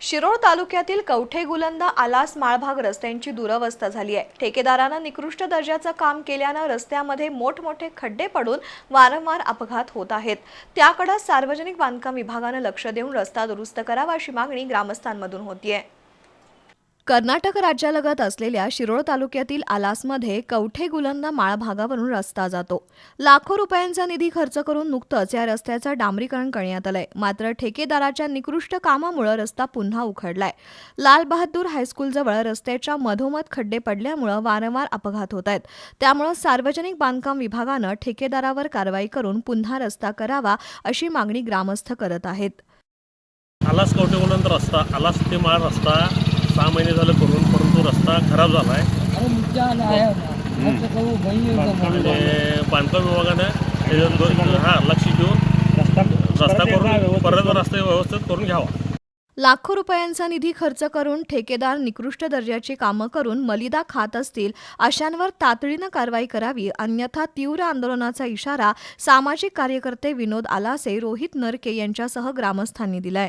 शिरोळ तालुक्यातील कवठे गुलंदा आलास माळभाग रस्त्यांची दुरवस्था झाली आहे. ठेकेदारानं निकृष्ट दर्जाचं काम केल्यानं रस्त्यामध्ये मोठमोठे खड्डे पडून वारंवार अपघात होत आहेत. त्याकडे सार्वजनिक बांधकाम विभागानं लक्ष देऊन रस्ता दुरुस्त करावा अशी मागणी ग्रामस्थांमधून होतीये. कर्नाटक राज्यालगत असलेल्या शिरोळ तालुक्यातील आलासमध्ये कवठे गुलंदा माळ भागावरून रस्ता जातो. लाखो रुपयांचा निधी खर्च करून नुकतंच या रस्त्याचं डांबरीकरण करण्यात आलंय. मात्र ठेकेदाराच्या निकृष्ट कामामुळे रस्ता पुन्हा उखडलाय. लाल बहादूर हायस्कूलजवळ रस्त्याच्या मधोमध खड्डे पडल्यामुळं वारंवार अपघात होत आहेत त्यामुळं सार्वजनिक बांधकाम विभागानं ठेकेदारावर कारवाई करून पुन्हा रस्ता करावा अशी मागणी ग्रामस्थ करत आहेत. आलास कवटेगोलंत रस्ता आलास ते माळ रस्ता सहा महिने झाले करून परंतु रस्ता खराब झाला आहे. बांधकाम विभागानं हा लक्ष देऊन रस्ता करून परत रस्ता व्यवस्थित करून घ्यावा. लाखो रुपयांचा निधी खर्च करून ठेकेदार निकृष्ट दर्जाची कामं करून मलिदा खात असतील अशांवर तातडीनं कारवाई करावी अन्यथा तीव्र आंदोलनाचा इशारा सामाजिक कार्यकर्ते विनोद आलासे रोहित नरके यांच्यासह ग्रामस्थांनी दिलाय.